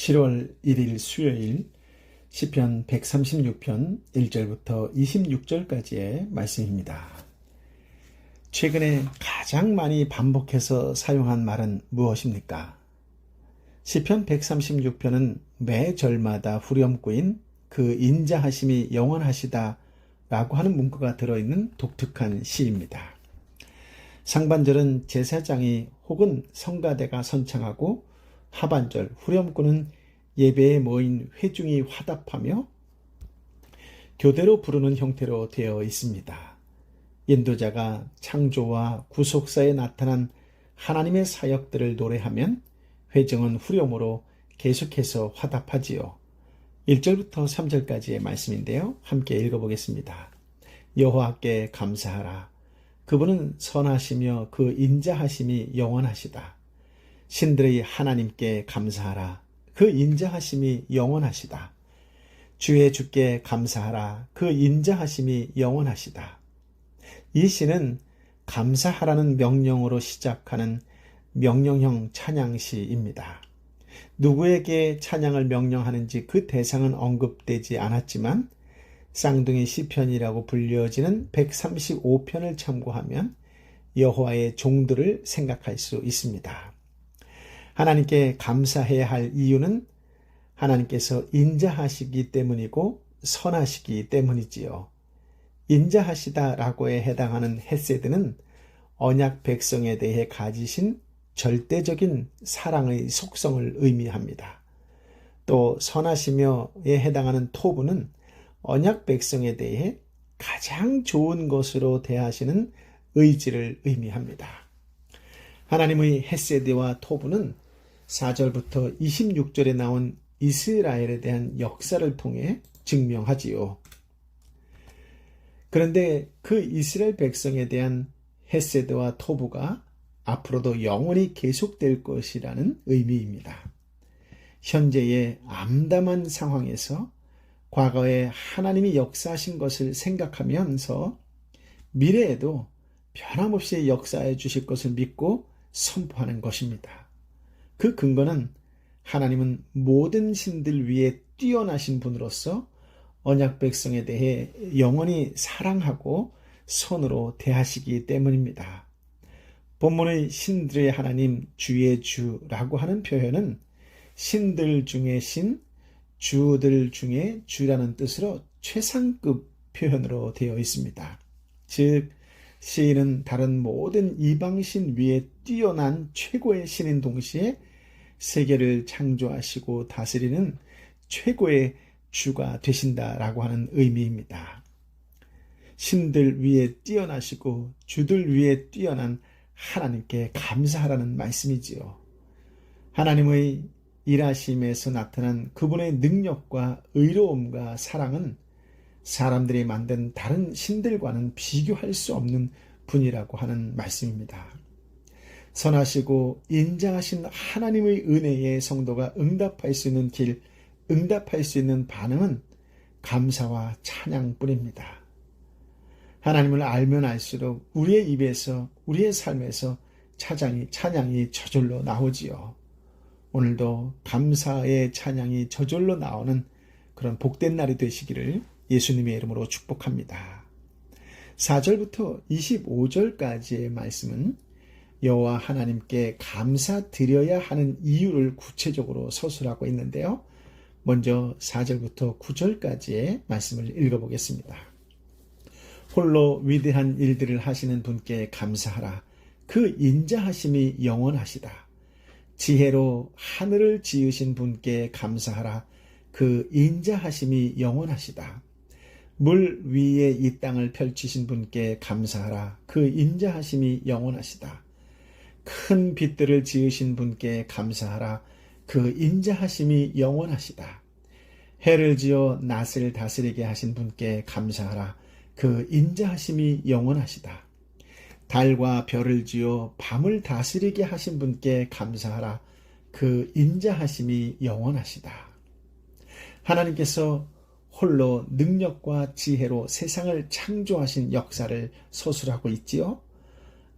7월 1일 수요일 시편 136편 1절부터 26절까지의 말씀입니다. 최근에 가장 많이 반복해서 사용한 말은 무엇입니까? 시편 136편은 매 절마다 후렴구인 그 인자하심이 영원하시다 라고 하는 문구가 들어있는 독특한 시입니다. 상반절은 제사장이 혹은 성가대가 선창하고 하반절 후렴구는 예배에 모인 회중이 화답하며 교대로 부르는 형태로 되어 있습니다. 인도자가 창조와 구속사에 나타난 하나님의 사역들을 노래하면 회중은 후렴으로 계속해서 화답하지요. 1절부터 3절까지의 말씀인데요. 함께 읽어보겠습니다. 여호와께 감사하라. 그분은 선하시며 그 인자하심이 영원하시다. 신들의 하나님께 감사하라. 그 인자하심이 영원하시다. 주의 주께 감사하라. 그 인자하심이 영원하시다. 이 시는 감사하라는 명령으로 시작하는 명령형 찬양시입니다. 누구에게 찬양을 명령하는지 그 대상은 언급되지 않았지만 쌍둥이 시편이라고 불려지는 135편을 참고하면 여호와의 종들을 생각할 수 있습니다. 하나님께 감사해야 할 이유는 하나님께서 인자하시기 때문이고 선하시기 때문이지요. 인자하시다라고에 해당하는 헤세드는 언약 백성에 대해 가지신 절대적인 사랑의 속성을 의미합니다. 또 선하시며에 해당하는 토부는 언약 백성에 대해 가장 좋은 것으로 대하시는 의지를 의미합니다. 하나님의 헤세드와 토부는 4절부터 26절에 나온 이스라엘에 대한 역사를 통해 증명하지요. 그런데 그 이스라엘 백성에 대한 헤세드와 토부가 앞으로도 영원히 계속될 것이라는 의미입니다. 현재의 암담한 상황에서 과거에 하나님이 역사하신 것을 생각하면서 미래에도 변함없이 역사해 주실 것을 믿고 선포하는 것입니다. 그 근거는 하나님은 모든 신들 위에 뛰어나신 분으로서 언약 백성에 대해 영원히 사랑하고 선으로 대하시기 때문입니다. 본문의 신들의 하나님 주의 주라고 하는 표현은 신들 중에 신, 주들 중에 주라는 뜻으로 최상급 표현으로 되어 있습니다. 즉, 시인은 다른 모든 이방신 위에 뛰어난 최고의 신인 동시에 세계를 창조하시고 다스리는 최고의 주가 되신다라고 하는 의미입니다. 신들 위에 뛰어나시고 주들 위에 뛰어난 하나님께 감사하라는 말씀이지요. 하나님의 일하심에서 나타난 그분의 능력과 의로움과 사랑은 사람들이 만든 다른 신들과는 비교할 수 없는 분이라고 하는 말씀입니다. 선하시고 인자하신 하나님의 은혜에 성도가 응답할 수 있는 길, 응답할 수 있는 반응은 감사와 찬양뿐입니다. 하나님을 알면 알수록 우리의 입에서 우리의 삶에서 찬양이 찬양이 저절로 나오지요. 오늘도 감사의 찬양이 저절로 나오는 그런 복된 날이 되시기를 예수님의 이름으로 축복합니다. 4절부터 25절까지의 말씀은 여호와 하나님께 감사드려야 하는 이유를 구체적으로 서술하고 있는데요. 먼저 4절부터 9절까지의 말씀을 읽어보겠습니다. 홀로 위대한 일들을 하시는 분께 감사하라. 그 인자하심이 영원하시다. 지혜로 하늘을 지으신 분께 감사하라. 그 인자하심이 영원하시다. 물 위에 이 땅을 펼치신 분께 감사하라. 그 인자하심이 영원하시다. 큰 빛들을 지으신 분께 감사하라. 그 인자하심이 영원하시다. 해를 지어 낫을 다스리게 하신 분께 감사하라. 그 인자하심이 영원하시다. 달과 별을 지어 밤을 다스리게 하신 분께 감사하라. 그 인자하심이 영원하시다. 하나님께서 홀로 능력과 지혜로 세상을 창조하신 역사를 서술하고 있지요.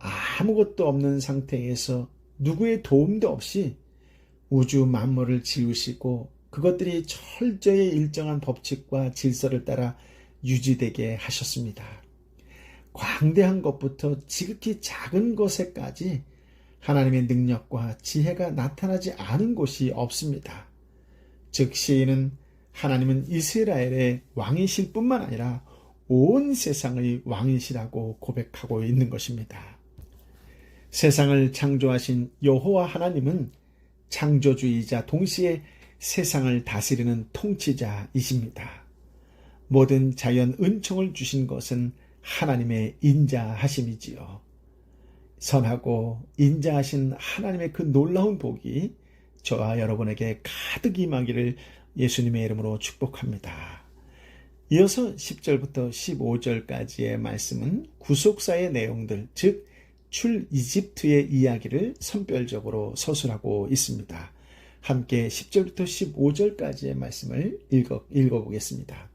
아무것도 없는 상태에서 누구의 도움도 없이 우주 만물을 지으시고 그것들이 철저히 일정한 법칙과 질서를 따라 유지되게 하셨습니다. 광대한 것부터 지극히 작은 것에까지 하나님의 능력과 지혜가 나타나지 않은 곳이 없습니다. 즉 시인은 하나님은 이스라엘의 왕이실 뿐만 아니라 온 세상의 왕이시라고 고백하고 있는 것입니다. 세상을 창조하신 여호와 하나님은 창조주이자 동시에 세상을 다스리는 통치자이십니다. 모든 자연 은총을 주신 것은 하나님의 인자하심이지요. 선하고 인자하신 하나님의 그 놀라운 복이 저와 여러분에게 가득 임하기를 예수님의 이름으로 축복합니다. 이어서 10절부터 15절까지의 말씀은 구속사의 내용들, 즉, 출 이집트의 이야기를 선별적으로 서술하고 있습니다. 함께 10절부터 15절까지의 말씀을 읽어, 읽어보겠습니다.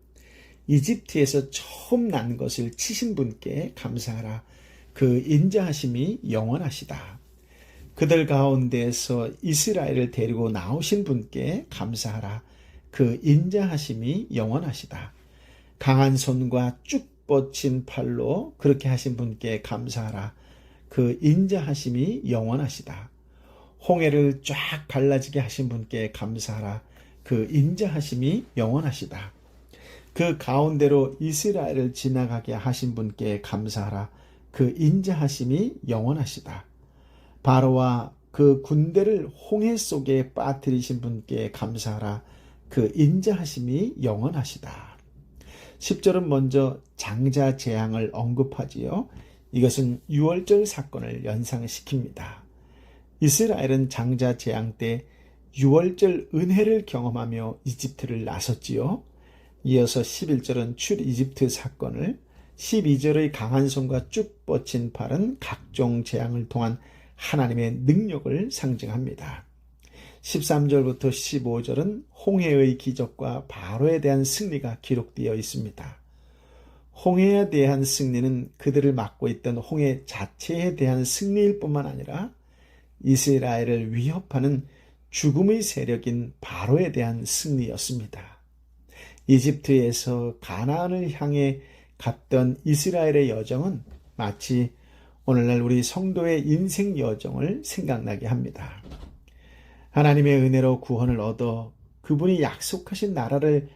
이집트에서 처음 난 것을 치신 분께 감사하라. 그 인자하심이 영원하시다. 그들 가운데에서 이스라엘을 데리고 나오신 분께 감사하라. 그 인자하심이 영원하시다. 강한 손과 쭉 뻗친 팔로 그렇게 하신 분께 감사하라. 그 인자하심이 영원하시다. 홍해를 쫙 갈라지게 하신 분께 감사하라. 그 인자하심이 영원하시다. 그 가운데로 이스라엘을 지나가게 하신 분께 감사하라. 그 인자하심이 영원하시다. 바로와 그 군대를 홍해 속에 빠뜨리신 분께 감사하라. 그 인자하심이 영원하시다. 10절은 먼저 장자 재앙을 언급하지요. 이것은 6월절 사건을 연상시킵니다. 이스라엘은 장자 재앙 때 6월절 은혜를 경험하며 이집트를 나섰지요. 이어서 11절은 출 이집트 사건을 12절의 강한 손과 쭉 뻗친 팔은 각종 재앙을 통한 하나님의 능력을 상징합니다. 13절부터 15절은 홍해의 기적과 바로에 대한 승리가 기록되어 있습니다. 홍해에 대한 승리는 그들을 막고 있던 홍해 자체에 대한 승리일 뿐만 아니라 이스라엘을 위협하는 죽음의 세력인 바로에 대한 승리였습니다. 이집트에서 가나안을 향해 갔던 이스라엘의 여정은 마치 오늘날 우리 성도의 인생 여정을 생각나게 합니다. 하나님의 은혜로 구원을 얻어 그분이 약속하신 나라를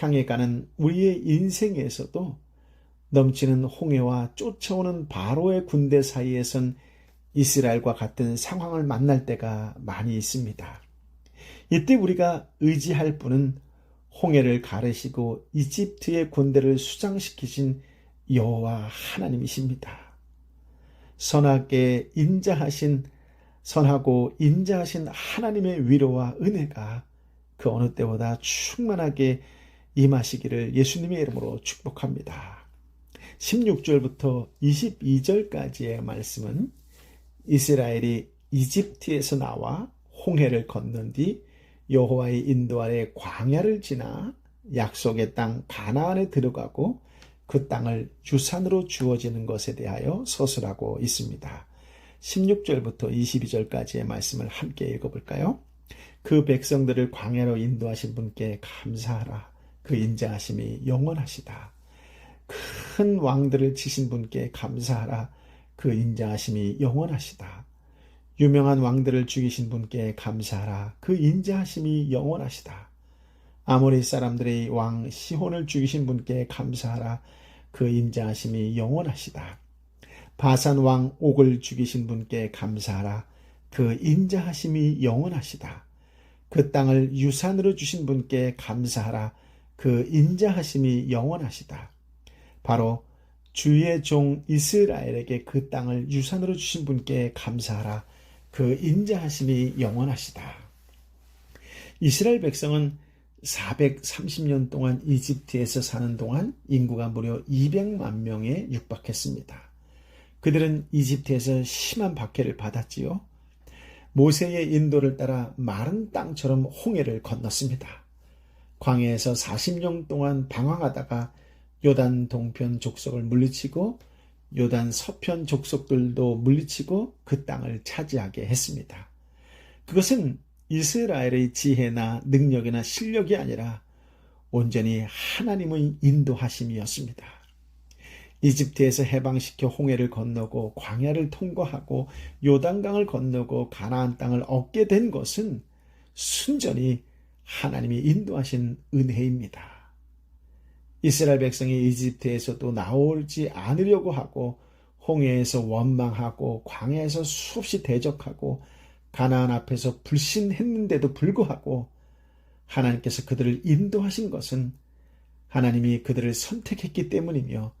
향해 가는 우리의 인생에서도 넘치는 홍해와 쫓아오는 바로의 군대 사이에선 이스라엘과 같은 상황을 만날 때가 많이 있습니다. 이때 우리가 의지할 분은 홍해를 가르시고 이집트의 군대를 수장시키신 여호와 하나님이십니다. 선하게 인자하신 선하고 인자하신 하나님의 위로와 은혜가 그 어느 때보다 충만하게 임하시기를 예수님의 이름으로 축복합니다. 16절부터 22절까지의 말씀은 이스라엘이 이집트에서 나와 홍해를 건넌 뒤 여호와의 인도 아래 광야를 지나 약속의 땅 가나안에 들어가고 그 땅을 유산으로 주어지는 것에 대하여 서술하고 있습니다. 16절부터 22절까지의 말씀을 함께 읽어볼까요? 그 백성들을 광야로 인도하신 분께 감사하라. 그 인자하심이 영원하시다. 큰 왕들을 치신 분께 감사하라. 그 인자하심이 영원하시다. 유명한 왕들을 죽이신 분께 감사하라. 그 인자하심이 영원하시다. 아모리 사람들의 왕 시혼을 죽이신 분께 감사하라. 그 인자하심이 영원하시다. 바산 왕 옥을 죽이신 분께 감사하라. 그 인자하심이 영원하시다. 그 땅을 유산으로 주신 분께 감사하라. 그 인자하심이 영원하시다. 바로 주의 종 이스라엘에게 그 땅을 유산으로 주신 분께 감사하라. 그 인자하심이 영원하시다. 이스라엘 백성은 430년 동안 이집트에서 사는 동안 인구가 무려 200만 명에 육박했습니다. 그들은 이집트에서 심한 박해를 받았지요. 모세의 인도를 따라 마른 땅처럼 홍해를 건넜습니다. 광해에서 40년 동안 방황하다가 요단 동편 족속을 물리치고 요단 서편 족속들도 물리치고 그 땅을 차지하게 했습니다. 그것은 이스라엘의 지혜나 능력이나 실력이 아니라 온전히 하나님의 인도하심이었습니다. 이집트에서 해방시켜 홍해를 건너고 광야를 통과하고 요단강을 건너고 가나안 땅을 얻게 된 것은 순전히 하나님이 인도하신 은혜입니다. 이스라엘 백성이 이집트에서도 나오지 않으려고 하고 홍해에서 원망하고 광야에서 수없이 대적하고 가나안 앞에서 불신했는데도 불구하고 하나님께서 그들을 인도하신 것은 하나님이 그들을 선택했기 때문이며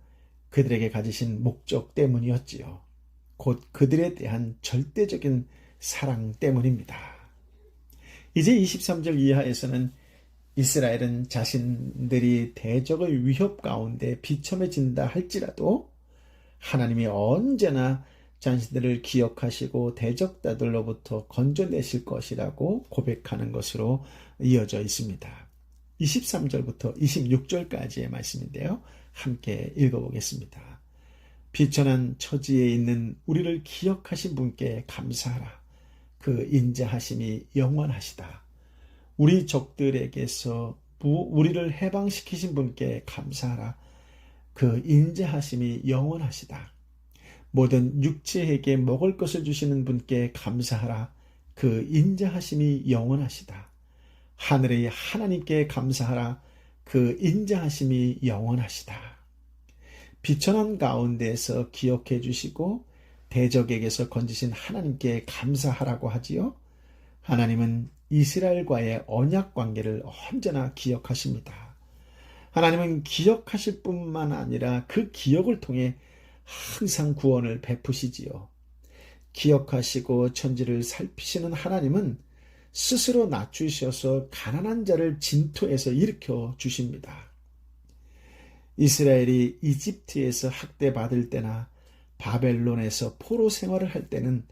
그들에게 가지신 목적 때문이었지요. 곧 그들에 대한 절대적인 사랑 때문입니다. 이제 23절 이하에서는 이스라엘은 자신들이 대적의 위협 가운데 비참해진다 할지라도 하나님이 언제나 자신들을 기억하시고 대적자들로부터 건져내실 것이라고 고백하는 것으로 이어져 있습니다. 23절부터 26절까지의 말씀인데요. 함께 읽어보겠습니다. 비천한 처지에 있는 우리를 기억하신 분께 감사하라. 그 인자하심이 영원하시다. 우리 적들에게서 우리를 해방시키신 분께 감사하라. 그 인자하심이 영원하시다. 모든 육체에게 먹을 것을 주시는 분께 감사하라. 그 인자하심이 영원하시다. 하늘의 하나님께 감사하라. 그 인자하심이 영원하시다. 비천한 가운데서 기억해 주시고 대적에게서 건지신 하나님께 감사하라고 하지요. 하나님은 이스라엘과의 언약 관계를 언제나 기억하십니다. 하나님은 기억하실 뿐만 아니라 그 기억을 통해 항상 구원을 베푸시지요. 기억하시고 천지를 살피시는 하나님은 스스로 낮추셔서 가난한 자를 진토에서 일으켜 주십니다. 이스라엘이 이집트에서 학대받을 때나 바벨론에서 포로 생활을 할 때는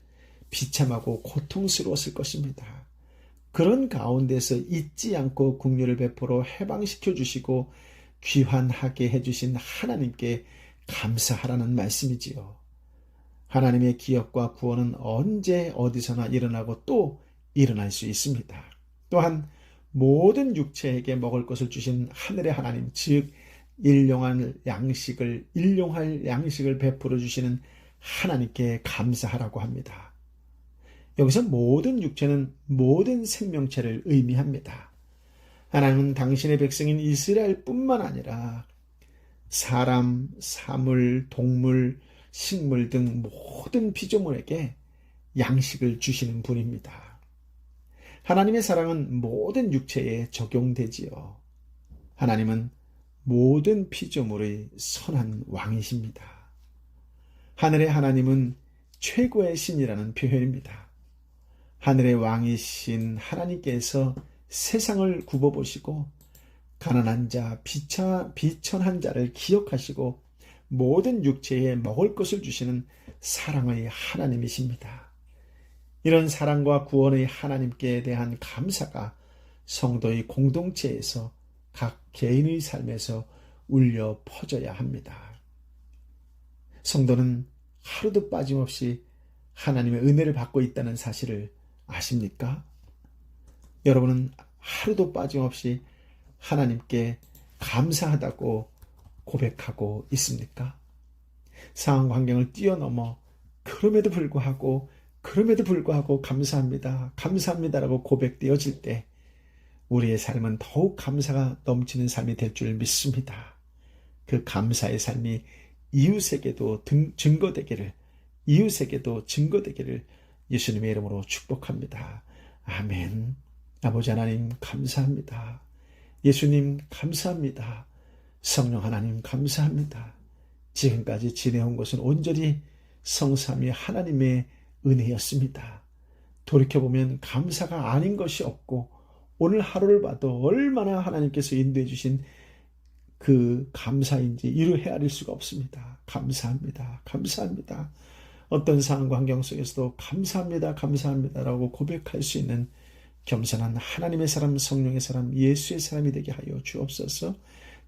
비참하고 고통스러웠을 것입니다. 그런 가운데서 잊지 않고 국류를 베풀어 해방시켜 주시고 귀환하게 해주신 하나님께 감사하라는 말씀이지요. 하나님의 기억과 구원은 언제 어디서나 일어나고 또 일어날 수 있습니다. 또한 모든 육체에게 먹을 것을 주신 하늘의 하나님, 즉 일용할 양식을 일용할 양식을 베풀어 주시는 하나님께 감사하라고 합니다. 여기서 모든 육체는 모든 생명체를 의미합니다. 하나님은 당신의 백성인 이스라엘뿐만 아니라 사람, 사물, 동물, 식물 등 모든 피조물에게 양식을 주시는 분입니다. 하나님의 사랑은 모든 육체에 적용되지요. 하나님은 모든 피조물의 선한 왕이십니다. 하늘의 하나님은 최고의 신이라는 표현입니다. 하늘의 왕이신 하나님께서 세상을 굽어보시고 가난한 자, 비차, 비천한 자를 기억하시고 모든 육체에 먹을 것을 주시는 사랑의 하나님이십니다. 이런 사랑과 구원의 하나님께 대한 감사가 성도의 공동체에서 각 개인의 삶에서 울려 퍼져야 합니다. 성도는 하루도 빠짐없이 하나님의 은혜를 받고 있다는 사실을 아십니까? 여러분은 하루도 빠짐없이 하나님께 감사하다고 고백하고 있습니까? 상황 환경을 뛰어넘어 그럼에도 불구하고 그럼에도 불구하고 감사합니다. 감사합니다라고 고백되어질 때 우리의 삶은 더욱 감사가 넘치는 삶이 될 줄 믿습니다. 그 감사의 삶이 이웃에게도 등, 증거되기를 이웃에게도 증거되기를 예수님의 이름으로 축복합니다. 아멘. 아버지 하나님 감사합니다. 예수님 감사합니다. 성령 하나님 감사합니다. 지금까지 지내온 것은 온전히 성삼위 하나님의 은혜였습니다. 돌이켜보면 감사가 아닌 것이 없고 오늘 하루를 봐도 얼마나 하나님께서 인도해 주신 그 감사인지 이루 헤아릴 수가 없습니다. 감사합니다. 감사합니다. 어떤 상황 환경 속에서도 감사합니다. 감사합니다라고 고백할 수 있는 겸손한 하나님의 사람, 성령의 사람, 예수의 사람이 되게 하여 주옵소서.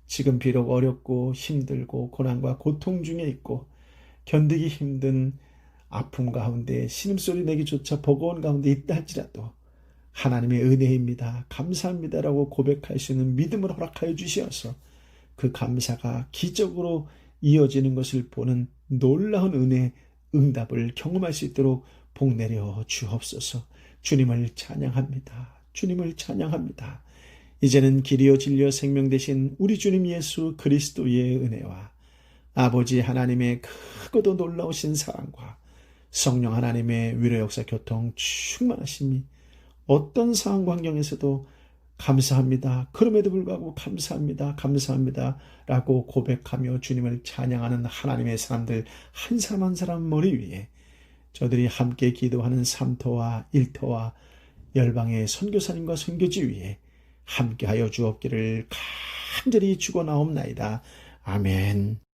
지금 비록 어렵고 힘들고 고난과 고통 중에 있고 견디기 힘든 아픔 가운데 신음소리 내기조차 버거운 가운데 있다 할지라도 하나님의 은혜입니다. 감사합니다라고 고백할 수 있는 믿음을 허락하여 주시어서 그 감사가 기적으로 이어지는 것을 보는 놀라운 은혜, 응답을 경험할 수 있도록 복 내려 주옵소서. 주님을 찬양합니다. 주님을 찬양합니다. 이제는 길이요 진리요 생명 되신 우리 주님 예수 그리스도의 은혜와 아버지 하나님의 크고도 놀라우신 사랑과 성령 하나님의 위로 역사 교통 충만하심이 어떤 상황 환경에서도 감사합니다. 그럼에도 불구하고 감사합니다. 감사합니다. 라고 고백하며 주님을 찬양하는 하나님의 사람들 한 사람 한 사람 머리 위에 저들이 함께 기도하는 삼터와 일터와 열방의 선교사님과 선교지 위에 함께하여 주옵기를 간절히 주고 나옵나이다. 아멘.